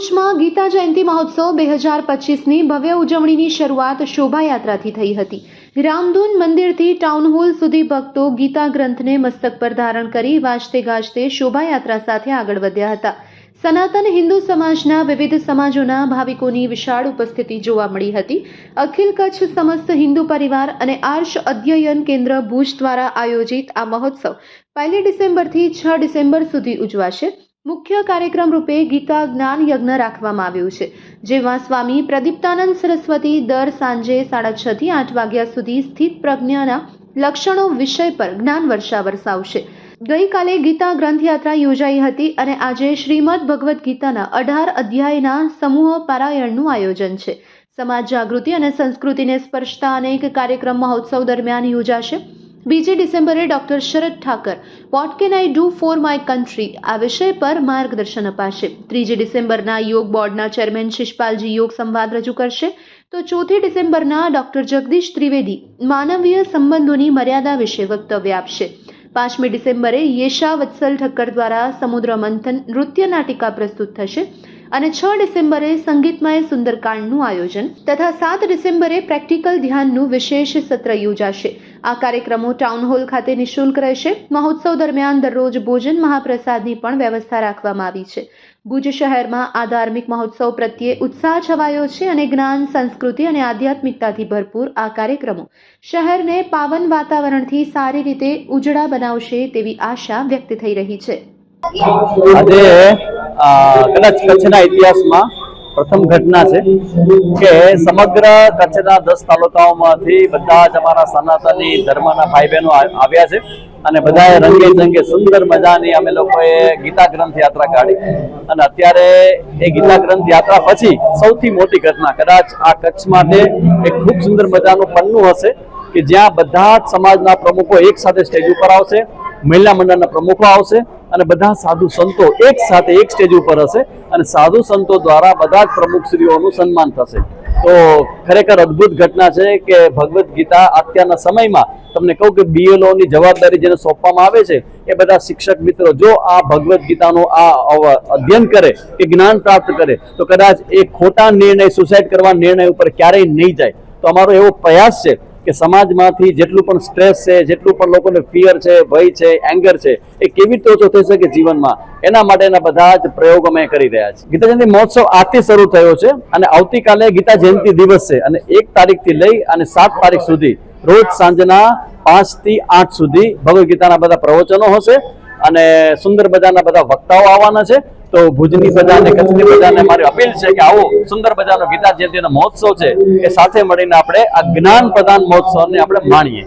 ભરૂચમાં ગીતા જયંતિ મહોત્સવ બે હજાર પચીસની ભવ્ય ઉજવણીની શરૂઆત શોભાયાત્રાથી થઈ હતી. રામધૂન મંદિરથી ટાઉન હોલ સુધી ભક્તો ગીતા ગ્રંથને મસ્તક પર ધારણ કરી વાજતે ગાજતે શોભાયાત્રા સાથે આગળ વધ્યા હતા. સનાતન હિન્દુ સમાજના વિવિધ સમાજોના ભાવિકોની વિશાળ ઉપસ્થિતિ જોવા મળી હતી. અખિલ કચ્છ સમસ્ત હિન્દુ પરિવાર અને આર્ષ અધ્યયન કેન્દ્ર ભુજ દ્વારા આયોજિત આ મહોત્સવ પહેલી ડિસેમ્બરથી છ ડિસેમ્બર સુધી ઉજવાશે. મુખ્ય કાર્યક્રમ રૂપે ગીતા જ્ઞાન યજ્ઞ રાખવામાં આવ્યું છે, જેમાં સ્વામી પ્રદીપ્તાનંદ સરસ્વતી દર સાંજે સાડા છ થી આઠ વાગ્યા સુધી સ્થિત પ્રજ્ઞાના લક્ષણો વિષય પર જ્ઞાન વર્ષા વરસાવશે. ગઈકાલે ગીતા ગ્રંથયાત્રા યોજાઈ હતી અને આજે શ્રીમદ ભગવદ્ ગીતાના અઢાર અધ્યાયના સમૂહ પારાયણનું આયોજન છે. સમાજ જાગૃતિ અને સંસ્કૃતિને સ્પર્શતા અનેક કાર્યક્રમ મહોત્સવ દરમિયાન યોજાશે. બીજી ડિસેમ્બરે doctor Sharad Thakar what can I do for my country આ વિષય પર માર્ગદર્શન અપાશે. ત્રીજી ડિસેમ્બરના યોગ બોર્ડના ચેરમેન શિષપાલજી યોગ સંવાદ રજૂ કરશે. તો ચોથી ડિસેમ્બરના ડોક્ટર જગદીશ ત્રિવેદી માનવીય સંબંધોની મર્યાદા વિશે વક્તવ્ય આપશે. પાંચમી ડિસેમ્બરે યેશા વત્સલ ઠક્કર દ્વારા સમુદ્ર મંથન નૃત્ય નાટિકા પ્રસ્તુત થશે. અને છ ડિસેમ્બરે સંગીતમય સુંદરકાંડનું આયોજન તથા સાત ડિસેમ્બરે પ્રેક્ટિકલ ધ્યાનનું વિશેષ સત્ર યોજાશે. આ કાર્યક્રમો ટાઉન હોલ ખાતે નિઃશુલ્ક રહેશે. મહોત્સવ દરમિયાન દરરોજ ભોજન મહાપ્રસાદની પણ વ્યવસ્થા રાખવામાં આવી છે. ભુજ શહેરમાં આ ધાર્મિક મહોત્સવ પ્રત્યે ઉત્સાહ છવાયો છે અને જ્ઞાન, સંસ્કૃતિ અને આધ્યાત્મિકતાથી ભરપૂર આ કાર્યક્રમો. શહેરને પાવન વાતાવરણથી સારી રીતે ઉજળા બનાવશે તેવી આશા વ્યક્ત થઈ રહી છે. આજે કદાચ કચ્છના ઇતિહાસમાં પ્રથમ ઘટના છે કે સમગ્ર કચ્છના દસ તાલુકાઓમાંથી બધા જ અમારા સનાતની ધર્મના ભાઈ બહેનો આવ્યા છે અને બધાએ રંગે જંગે સુંદર મજાની અમે લોકોએ ગીતા ગ્રંથ યાત્રા કાઢી. અને અત્યારે એ ગીતા ગ્રંથ યાત્રા પછી સૌથી મોટી ઘટના, કદાચ આ કચ્છ માટે એક ખૂબ સુંદર મજાનું પન્નું હશે કે જ્યાં બધા જ સમાજના પ્રમુખો એક સાથે સ્ટેજ ઉપર આવશે, મહિલા મંડળના પ્રમુખો આવશે અને બધા સાધુ સંતો એક સાથે એક સ્ટેજ ઉપર હશે અને સાધુ સંતો દ્વારા બધા જ પ્રમુખશ્રીઓનું સન્માન થશે. તો ખરેખર અદ્ભુત ઘટના છે કે ભગવદ્ ગીતા અત્યારના સમયમાં તમને કહું કે બીએલઓની જવાબદારી જેને સોંપવામાં આવે છે, એ બધા શિક્ષક મિત્રો જો આ ભગવદ્ ગીતાનું આ અધ્યયન કરે કે જ્ઞાન પ્રાપ્ત કરે, તો કદાચ એ ખોટા નિર્ણય સુસાઇડ કરવા નિર્ણય ઉપર ક્યારેય નહીં જાય. તો અમારો એવો પ્રયાસ છે કે સમાજમાંથી જેટલું પણ સ્ટ્રેસ છે, જેટલું પણ લોકોને ફિયર છે, ભય છે એંગર છે, એ કેવી રીતે ઓછો થઈ શકે જીવનમાં? એના માટેના બધા જ પ્રયોગો અમે કરી રહ્યા છીએ. ગીતા જયંતિ મહોત્સવ આજથી શરૂ થયો છે અને આવતીકાલે ગીતા જયંતિ દિવસ છે અને એક તારીખથી લઈ અને સાત તારીખ સુધી, રોજ સાંજના પાંચથી આઠ સુધી ભગવદ ગીતાના બધા પ્રવચનો હશે અને સુંદર મજાના બધા વક્તાઓ આવવાના છે. તો ભુજની પ્રજાને કચ્છની પ્રજાને મારી અપીલ છે કે આવો સુંદર મજાનો ગીતા જયંતિનો મહોત્સવ છે, એ સાથે મળીને આપણે આ જ્ઞાન પ્રદાન મહોત્સવને આપણે માણીએ.